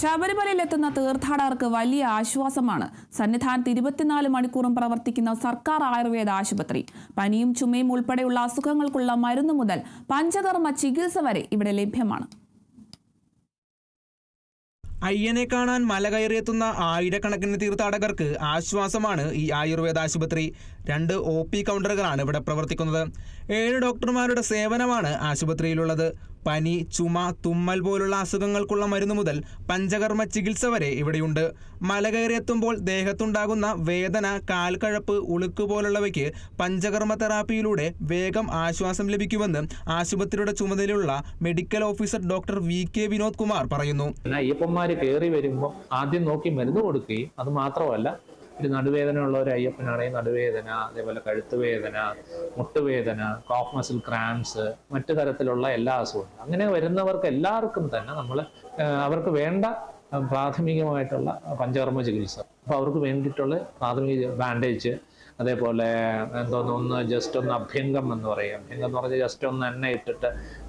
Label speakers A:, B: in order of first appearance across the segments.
A: ശബരിമലയിൽ എത്തുന്ന തീർത്ഥാടകർക്ക് വലിയ ആശ്വാസമാണ്. സന്നിധാനത്ത് ഇരുപത്തിനാല് മണിക്കൂറും പ്രവർത്തിക്കുന്ന സർക്കാർ ആയുർവേദ ആശുപത്രി. പനിയും ചുമയും ഉൾപ്പെടെയുള്ള അസുഖങ്ങൾക്കുള്ള മരുന്ന് മുതൽ പഞ്ചകർമ്മ ചികിത്സ വരെ ഇവിടെ ലഭ്യമാണ്.
B: അയ്യനെ കാണാൻ മല കയറിയെത്തുന്ന ആയിരക്കണക്കിന് തീർത്ഥാടകർക്ക് ആശ്വാസമാണ് ഈ ആയുർവേദ ആശുപത്രി. രണ്ട് ഒ പി കൗണ്ടറുകളാണ് ഇവിടെ പ്രവർത്തിക്കുന്നത്. ഏഴ് ഡോക്ടർമാരുടെ സേവനമാണ് ആശുപത്രിയിലുള്ളത്. പനി ചുമ തുമ്മൽ പോലുള്ള അസുഖങ്ങൾക്കുള്ള മരുന്ന് മുതൽ പഞ്ചകർമ്മ ചികിത്സ വരെ ഇവിടെയുണ്ട്. മല കയറിയെത്തുമ്പോൾ ദേഹത്തുണ്ടാകുന്ന വേദന കാൽക്കഴപ്പ് ഉളുക്ക് പോലുള്ളവയ്ക്ക് പഞ്ചകർമ്മ തെറാപ്പിയിലൂടെ വേഗം ആശ്വാസം ലഭിക്കുമെന്ന് ആശുപത്രിയുടെ ചുമതലയുള്ള medical officer doctor V K Vinod Kumar പറയുന്നു.
C: അയ്യപ്പന്മാര് കയറി വരുമ്പോൾ ആദ്യം നോക്കി മരുന്ന് കൊടുക്കുകയും അത് മാത്രമല്ല ഒരു നടുവേദന ഉള്ള ഒരു അയ്യപ്പനാണെങ്കിൽ നടുവേദന അതേപോലെ കഴുത്തുവേദന മുട്ടുവേദന കോഫ് മസിൽ ക്രാംസ് മറ്റു തരത്തിലുള്ള എല്ലാ അസുഖങ്ങളും. അങ്ങനെ വരുന്നവർക്ക് എല്ലാവർക്കും തന്നെ നമ്മൾ അവർക്ക് വേണ്ട പ്രാഥമികമായിട്ടുള്ള പഞ്ചകർമ്മ ചികിത്സ. അപ്പോൾ അവർക്ക് വേണ്ടിയിട്ടുള്ള പ്രാഥമിക ബാൻഡേജ് അതേപോലെ എന്തോന്ന് ഒന്ന് ജസ്റ്റ് ഒന്ന് അഭ്യംഗം എന്ന് പറയും. അഭ്യംഗം എന്ന് പറഞ്ഞാൽ ജസ്റ്റ് ഒന്ന് എണ്ണ ഇട്ടിട്ട്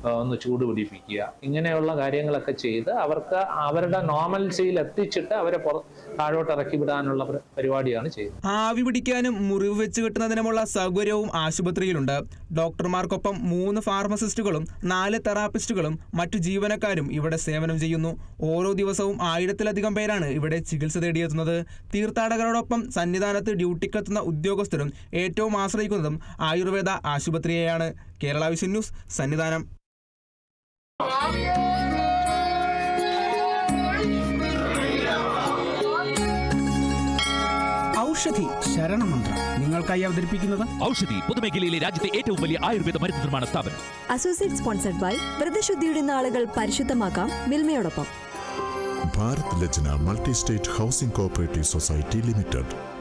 C: ഒന്ന് ചൂട് പിടിപ്പിക്കുക. ഇങ്ങനെയുള്ള കാര്യങ്ങളൊക്കെ ചെയ്ത് അവർക്ക് അവരുടെ നോർമൽസിയിൽ എത്തിച്ചിട്ട് അവരെ താഴോട്ട് ഇറക്കി വിടാനുള്ള പ്ര- പരിപാടിയാണ് ചെയ്യുന്നത്.
B: ആവി പിടിക്കാനും മുറിവ് വെച്ച് കിട്ടുന്നതിനുമുള്ള സൗകര്യവും ആശുപത്രിയിലുണ്ട്. ഡോക്ടർമാർക്കൊപ്പം മൂന്ന് ഫാർമസിസ്റ്റുകളും നാല് തെറാപ്പിസ്റ്റുകളും മറ്റു ജീവനക്കാരും ഇവിടെ സേവനം ചെയ്യുന്നു. ഓരോ ദിവസവും ആയിരത്തിലധികം പേരാണ് ഇവിടെ ചികിത്സ തേടിയെത്തുന്നത്. തീർത്ഥാടകരോടൊപ്പം സന്നിധാനത്ത് ഡ്യൂട്ടിക്കെത്തുന്ന ഉദ്യോഗസ്ഥരും ഏറ്റവും ആശ്രയിക്കുന്നതും Ayurveda ആശുപത്രിയെയാണ്. Kerala vision news Sannidhanam.
D: Aushadhi ശരണമന്ത്രം. നിങ്ങൾക്കായി അവതരിപ്പിക്കുന്നത്?
E: ഔഷധി പൊതുമേഖലയിലെ രാജ്യത്തെ ഏറ്റവും വലിയ ആയുർവേദ മരുന്ന് നിർമ്മാണ സ്ഥാപനം.
F: അസോസിയേറ്റ് സ്പോൺസർഡ് ബൈ വ്രതശുദ്ധിയുടെ നാളുകൾ പരിശുദ്ധമാക്കാം മിൽമയോടൊപ്പം.
G: Bharat Lajna multi state housing cooperative society limited.